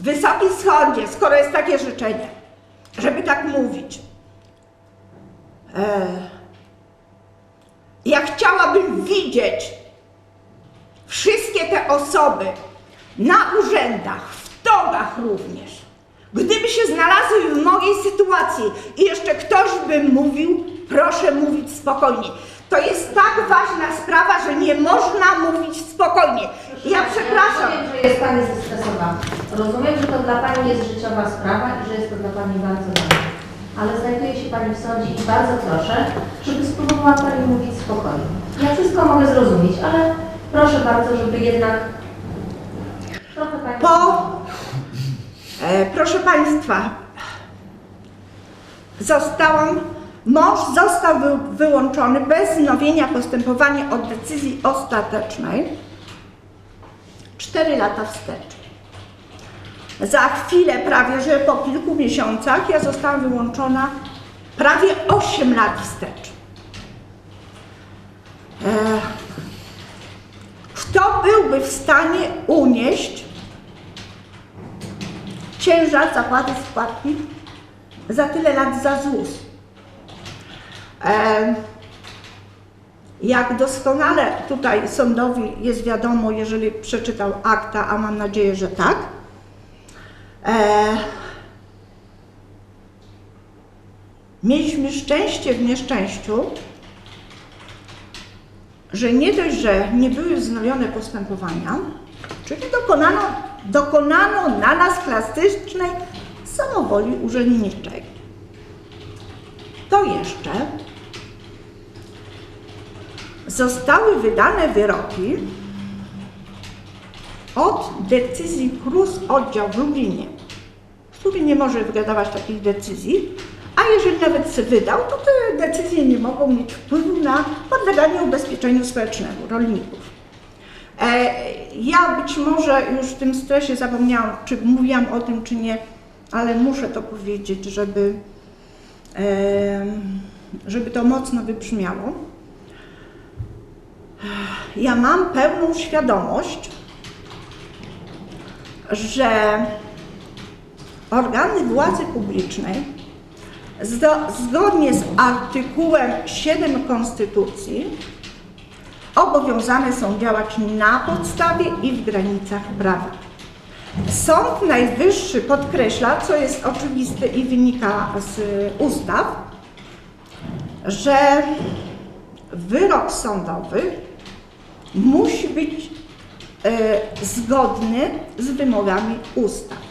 Wysoki Sądzie, skoro jest takie życzenie, żeby tak mówić, e, ja chciałabym widzieć wszystkie te osoby na urzędach, w togach również. Gdyby się znalazły w mojej sytuacji i jeszcze ktoś by mówił, proszę mówić spokojnie. To jest tak ważna sprawa, że nie można mówić spokojnie. Ja przepraszam. Rozumiem, że jest Pani zestresowana. Rozumiem, że to dla Pani jest życiowa sprawa i że jest to dla Pani bardzo ważne. Ale znajduje się Pani w sądzie i bardzo proszę, żeby spróbowała Pani mówić spokojnie. Ja wszystko mogę zrozumieć, ale proszę bardzo, żeby jednak trochę Pani... Po, e, proszę Państwa, zostałam, mąż został wy, wyłączony bez wznowienia postępowania od decyzji ostatecznej 4 lata wstecz. Za chwilę, prawie że po kilku miesiącach, ja zostałam wyłączona prawie 8 lat wstecz. Kto byłby w stanie unieść ciężar zapłaty składki za tyle lat za ZUS. Jak doskonale tutaj sądowi jest wiadomo, jeżeli przeczytał akta, a mam nadzieję, że tak, e, mieliśmy szczęście w nieszczęściu, że nie dość, że nie były wznowione postępowania, czyli dokonano, dokonano na nas klasycznej samowoli urzędniczej. To jeszcze zostały wydane wyroki od decyzji KRUS oddział w Lublinie, który nie może wydawać takich decyzji, a jeżeli nawet se wydał, to te decyzje nie mogą mieć wpływu na podleganie ubezpieczeniu społecznemu rolników. E, ja być może już w tym stresie zapomniałam, czy mówiłam o tym, czy nie, ale muszę to powiedzieć, żeby, żeby to mocno wybrzmiało. Ja mam pełną świadomość, że organy władzy publicznej zgodnie z artykułem 7 Konstytucji obowiązane są działać na podstawie i w granicach prawa. Sąd Najwyższy podkreśla, co jest oczywiste i wynika z ustaw, że wyrok sądowy musi być zgodny z wymogami ustaw.